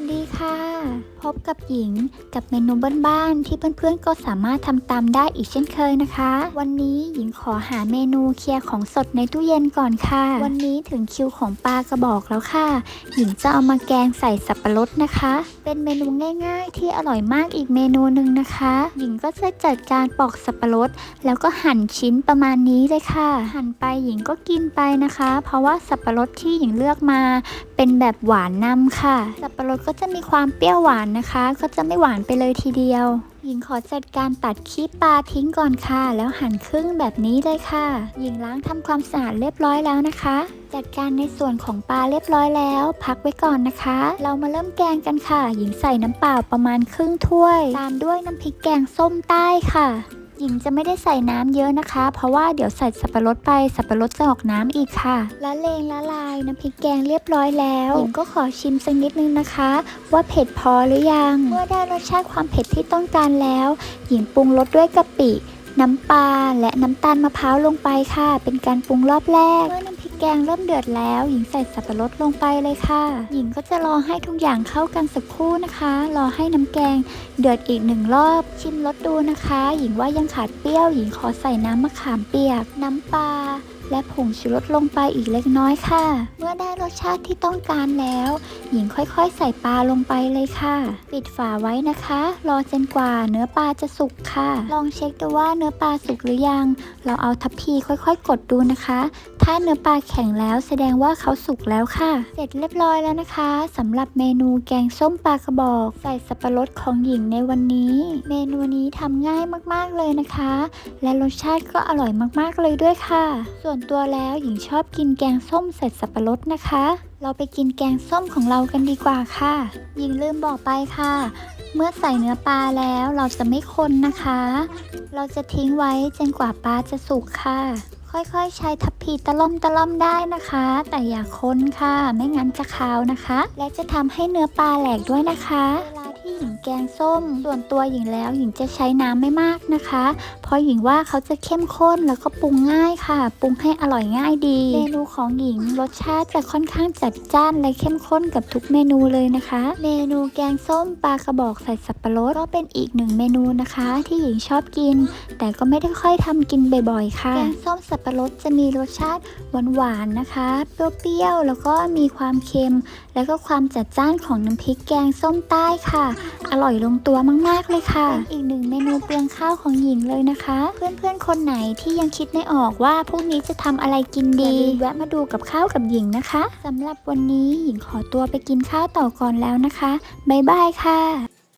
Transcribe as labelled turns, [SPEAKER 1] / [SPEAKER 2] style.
[SPEAKER 1] วัสดีค่ะ พบกับหญิงกับเมนูบ้านๆที่เพื่อนๆก็สามารถทำตามได้อีกเช่นเคยนะคะ วันนี้หญิงขอหาเมนูเคลียร์ของสดในตู้เย็นก่อนค่ะ วันนี้ถึงคิวของปลากระบอกแล้วค่ะ หญิงจะเอามาแกงใส่สับปะรดนะคะ เป็นเมนูง่าย ๆ ที่อร่อยมากอีกเมนูหนึ่งนะคะ หญิงก็จะจัดการปอกสับปะรด แล้วก็หั่นชิ้นประมาณนี้เลยค่ะ หั่นไปหญิงก็กินไปนะคะ เพราะว่าสับปะรดที่หญิงเลือกมา เป็นแบบหวานนำค่ะ สับปะรดก็จะมีความเปรี้ยวหวานนะคะ ก็จะไม่หวานไปเลยทีเดียว หญิงขอจัดการตัดขี้ปลาทิ้งก่อนค่ะ แล้วหั่นครึ่งแบบนี้เลยค่ะ หญิงล้างทำความสะอาดเรียบร้อยแล้วนะคะ จัดการในส่วนของปลาเรียบร้อยแล้ว พักไว้ก่อนนะคะ เรามาเริ่มแกงกันค่ะ หญิงใส่น้ำเปล่าประมาณครึ่งถ้วย ตามด้วยน้ำพริกแกงส้มใต้ค่ะ หญิงจะไม่ได้ใส่น้ำเยอะนะคะ เพราะว่าเดี๋ยวใส่สับปะรดไปสับปะรดจะออกน้ำอีกค่ะ ละเลงละลายน้ำพริกแกงเรียบร้อยแล้วหญิงก็ขอชิมสักนิดนึงนะคะ ว่าเผ็ดพอหรือยัง เมื่อได้รสชาติความเผ็ดที่ต้องการแล้ว หญิงปรุงรสด้วยกะปิ น้ำปลาและน้ำตาลมะพร้าวลงไปค่ะ เป็นการปรุงรอบแรกเมื่อน้ำพริก แกงเริ่มเดือดแล้ว หญิงใส่สับปะรดลงไปเลยค่ะ หญิงก็จะรอให้ทุกอย่างเข้ากันสักครู่นะคะ รอให้น้ำแกงเดือดอีกหนึ่งรอบ ชิมรสดูนะคะ หญิงว่ายังขาดเปรี้ยว หญิงขอใส่น้ำมะขามเปียก น้ำปลา และผงชูรสลงไปอีกเล็กน้อยค่ะ เมื่อได้รสชาติที่ต้องการแล้ว หญิงค่อยๆ ใส่ปลาลงไปเลยค่ะ ปิดฝาไว้นะคะ รอจนกว่าเนื้อปลาจะสุกค่ะ ลองเช็คดูว่าเนื้อปลาสุกหรือยัง เราเอาทัพพีค่อยๆ กดดูนะคะ ถ้าเนื้อปลาแข็งแล้วแสดงว่าเขาสุกแล้วค่ะ เสร็จเรียบร้อยแล้วนะคะสำหรับเมนูแกงส้มปลากระบอก ใส่สับปะรดของหญิงในวันนี้ เมนูนี้ทำง่ายมากๆเลยนะคะ และรสชาติก็อร่อยมากๆเลยด้วยค่ะ ส่วนตัวแล้วหญิงชอบกินแกงส้มใส่สับปะรดนะคะ เราไปกินแกงส้มของเรากันดีกว่าค่ะ หญิงลืมบอกไปค่ะ เมื่อใส่เนื้อปลาแล้วเราจะไม่คนนะคะ เราจะทิ้งไว้จนกว่าปลาจะสุกค่ะ ค่อยๆ ใช้ทัพพีตะล่อมตะล่อมได้นะคะ แต่อย่าคนค่ะ ไม่งั้นจะคาวนะคะ และจะทำให้เนื้อปลาแหลกด้วยนะคะเวลา หญิงแกงส้ม ส่วนตัวหญิงแล้วหญิงจะใช้น้ำไม่มากนะคะ เพราะหญิงว่าเขาจะเข้มข้นแล้วก็ปรุงง่ายค่ะ ปรุงให้อร่อยง่ายดี เมนูของหญิงรสชาติจะค่อนข้างจัดจ้านและเข้มข้นกับทุกเมนูเลยนะคะ เมนูแกงส้มปลากระบอกใส่สับปะรดก็เป็นอีกหนึ่งเมนูนะคะ ที่หญิงชอบกิน แต่ก็ไม่ได้ค่อยทำกินบ่อยๆ ค่ะ แกงส้มสับปะรดจะมีรสชาติหวานๆนะคะ เปรี้ยวๆ แล้วก็มีความเค็ม แล้วก็ความจัดจ้านของน้ำพริกแกงส้มใต้ค่ะ อร่อยลงตัวมากๆเลยค่ะเป็นอีกหนึ่งเมนูเปลืองข้าวของหญิงเลยนะคะ เพื่อนๆ คนไหนที่ยังคิดไม่ออกว่าพรุ่งนี้จะทำอะไรกินดีอย่าลืมแวะมาดูกับข้าวกับหญิงนะคะสำหรับวันนี้หญิงขอตัวไปกินข้าวต่อก่อนแล้วนะคะบ๊ายบายค่ะ